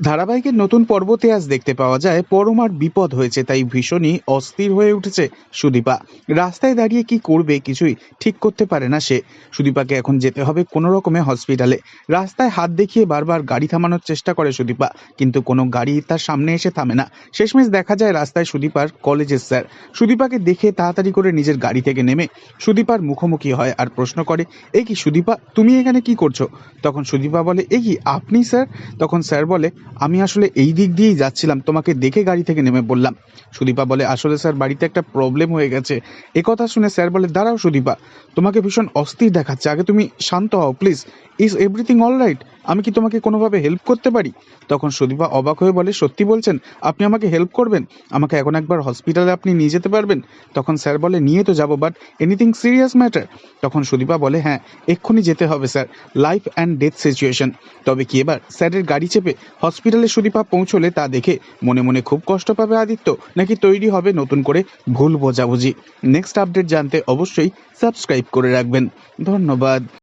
ধারাবাহিকের নতুন পর্বতে আজ দেখতে পাওয়া যায়, পরমার বিপদ হয়েছে, তাই ভীষণই অস্থির হয়ে উঠেছে সুদীপা। রাস্তায় দাঁড়িয়ে কি করবে কিছুই ঠিক করতে পারে না সে। সুদীপাকে এখন যেতে হবে কোনো রকমে হসপিটালে। রাস্তায় হাত দেখিয়ে বারবার গাড়ি থামানোর চেষ্টা করে সুদীপা, কিন্তু কোনো গাড়ি তার সামনে এসে থামে না। শেষমেশ দেখা যায় রাস্তায় সুদীপার কলেজের স্যার। সুদীপাকে দেখে তাড়াতাড়ি করে নিজের গাড়ি থেকে নেমে সুদীপার মুখোমুখি হয় আর প্রশ্ন করে, এ কি সুদীপা, তুমি এখানে কি করছ? তখন সুদীপা বলে, এ কি আপনি, স্যার? তখন স্যার বলে আমি আসলে এই দিক দিয়েই যাচ্ছিলাম। তোমাকে দেখে গাড়ি থেকে নেমে বললাম সুদীপা বলে, আসলে স্যার, বাড়িতে একটা প্রবলেম হয়ে গেছে। এ কথা শুনে স্যার বলে, দাঁড়াও সুদীপা, তোমাকে ভীষণ অস্থির দেখাচ্ছে। আগে তুমি শান্ত হও please is everything all right আমি কি তোমাকে কোনোভাবে হেল্প করতে পারি? তখন সুদীপা অবাক হয়ে বলে, সত্যি বলছেন, আপনি আমাকে হেল্প করবেন? আমাকে এখন একবার হসপিটালে আপনি নিয়ে যেতে পারবেন? তখন স্যার বলে, নিয়ে তো যাব বাট এনিথিং সিরিয়াস ম্যাটার তখন সুদীপা বলে হ্যাঁ এক্ষুনি যেতে হবে, sir. Life and death situation তবে কি এবার? স্যারের গাড়ি চেপে হসপিটালে সুদীপা পৌঁছলে তা দেখে মনে মনে খুব কষ্ট পাবে আদিত্য। নাকি তৈরি হবে নতুন করে ভুল বোঝাবুঝি? নেক্সট আপডেট জানতে অবশ্যই সাবস্ক্রাইব করে রাখবেন। ধন্যবাদ।